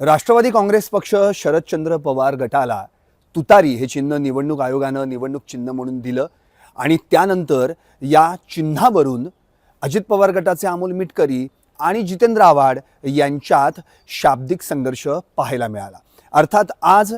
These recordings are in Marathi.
राष्ट्रवादी काँग्रेस पक्ष शरदचंद्र पवार गटाला तुतारी हे चिन्ह निवडणूक आयोगानं निवडणूक चिन्ह म्हणून दिलं. आणि त्यानंतर या चिन्हावरून अजित पवार गटाचे अमोल मिटकरी आणि जितेंद्र आव्हाड यांच्यात शाब्दिक संघर्ष पाहायला मिळाला. अर्थात आज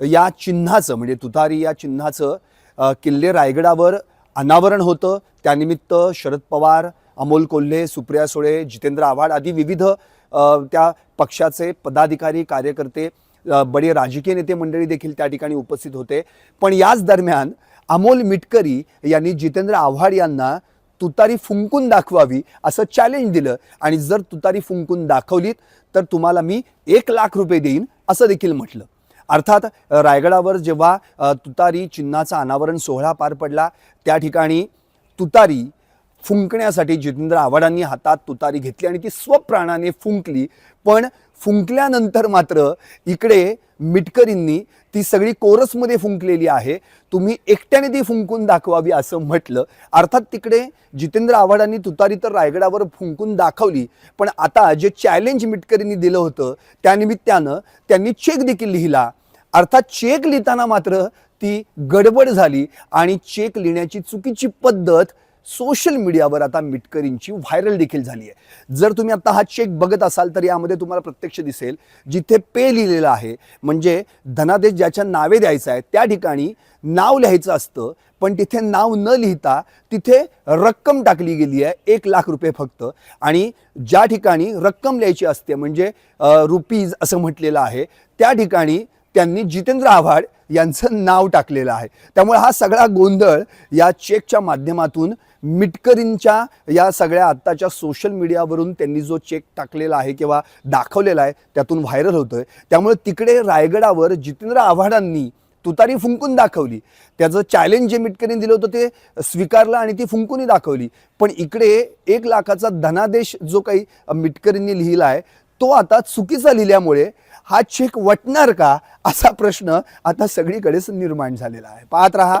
या चिन्हाचं म्हणजे तुतारी या चिन्हाचं किल्ले रायगडावर अनावरण होतं. त्यानिमित्त शरद पवार अमोल कोल्हे सुप्रिया सुळे जितेंद्र आव्हाड आदी विविध त्या पक्षाचे पदाधिकारी कार्यकर्ते बडे राजकीय नेते मंडळी देखील त्या ठिकाणी उपस्थित होते. पण याच दरम्यान अमोल मिटकरी यांनी जितेंद्र आव्हाड यांना तुतारी फुंकून दाखवावी असं चॅलेंज दिलं आणि जर तुतारी फुंकून दाखवलीत तर तुम्हाला मी एक लाख रुपये देईन असं देखील म्हटलं. अर्थात रायगडावर जेव्हा तुतारी चिन्हाचा अनावरण सोहळा पार पडला त्या ठिकाणी तुतारी फुंकण्यासाठी जितेंद्र आव्हाडांनी हातात तुतारी घेतली आणि ती स्वप्राणाने फुंकली. पण फुंकल्यानंतर मात्र इकडे मिटकरींनी ती सगळी कोरसमध्ये फुंकलेली आहे. तुम्ही एकट्याने ती फुंकून दाखवावी असं म्हटलं. अर्थात तिकडे जितेंद्र आव्हाडांनी तुतारी तर रायगडावर फुंकून दाखवली. पण आता जे चॅलेंज मिटकरींनी दिलं होतं त्यानिमित्तानं त्यांनी चेक देखील लिहिला. अर्थात चेक लिहिताना मात्र ती गडबड झाली आणि चेक लिहिण्याची चुकीची पद्धत सोशल मीडियावर आता मिटकरींची व्हायरल देखील झाली आहे. जर तुम्ही आता हा चेक बघत असाल तर यामध्ये तुम्हाला प्रत्यक्ष दिसेल जिथे पे लिहिलेलं आहे म्हणजे धनादेश ज्याच्या नावे द्यायचं आहे त्या ठिकाणी नाव लिहायचं असतं पण तिथे नाव न लिहिता तिथे रक्कम टाकली गेली आहे एक लाख रुपये फक्त. आणि ज्या ठिकाणी रक्कम लिहायची असते म्हणजे रुपीज असं म्हटलेलं आहे त्या ठिकाणी त्यांनी जितेंद्र आव्हाड यांचं नाव टाकलेलं आहे. त्यामुळे हा सगळा गोंधळ या चेकच्या माध्यमातून मिटकरींच्या या सगळ्या आत्ताच्या सोशल मीडियावरून त्यांनी जो चेक टाकलेला आहे किंवा दाखवलेला आहे त्यातून व्हायरल होतोय. त्यामुळे तिकडे रायगडावर जितेंद्र आव्हाडांनी तुतारी फुंकून दाखवली. त्याचं चॅलेंज जे मिटकरीने दिलं होतं ते स्वीकारलं आणि ती फुंकूनही दाखवली. पण इकडे एक लाखाचा धनादेश जो काही मिटकरींनी लिहिला आहे तो आता चुकीचा लिहिल्यामुळे हा चेक वटणार का असा प्रश्न आता सगळीकडेच निर्माण झालेला आहे. पाहत रहा